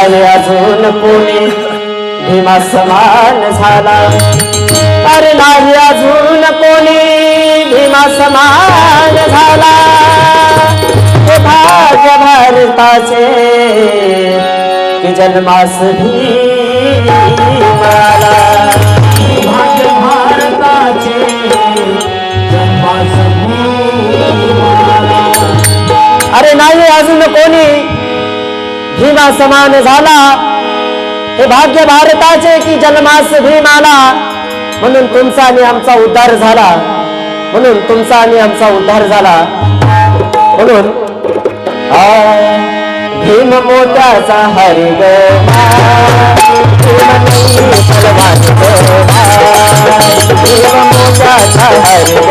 नाही अजून कोणी भीमा समान झाला. अरे नाही अजून कोणी भीमा समान झाला. हे भाग्य भारताचे की जन्मास भी समान झाला। हे भाग्य भारताचे की जन्मास भीमाला म्हणून तुमचा आणि आमचा उद्धार झाला। म्हणून तुमचा आणि आमचा उद्धार झाला। म्हणून भीम मोत्याचा हरी ग भीम नाही तलवार ग भीम मोत्याचा हरी ग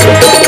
Thank you.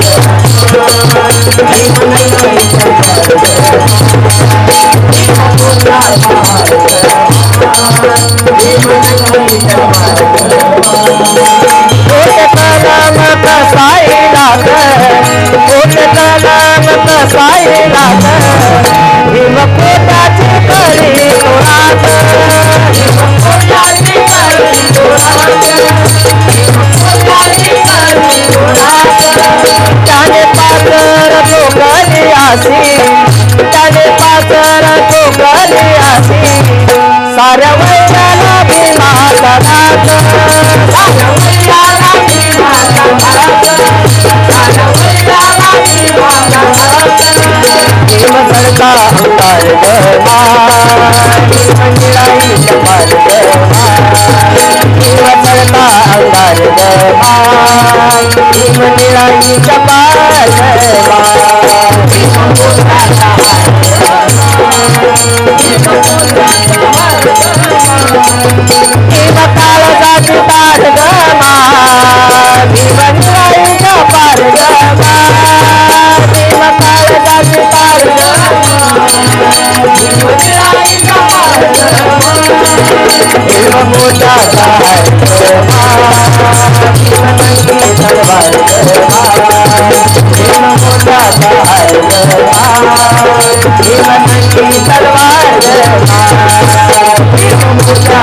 साऱ्या वैराला भीमाचा नाच साऱ्या वैराला भीमाचा नाच साऱ्या वैराला नाच सरका अंगार गमा भीम गमा सरका गमा भीमनंदी तलवार भीम मोठा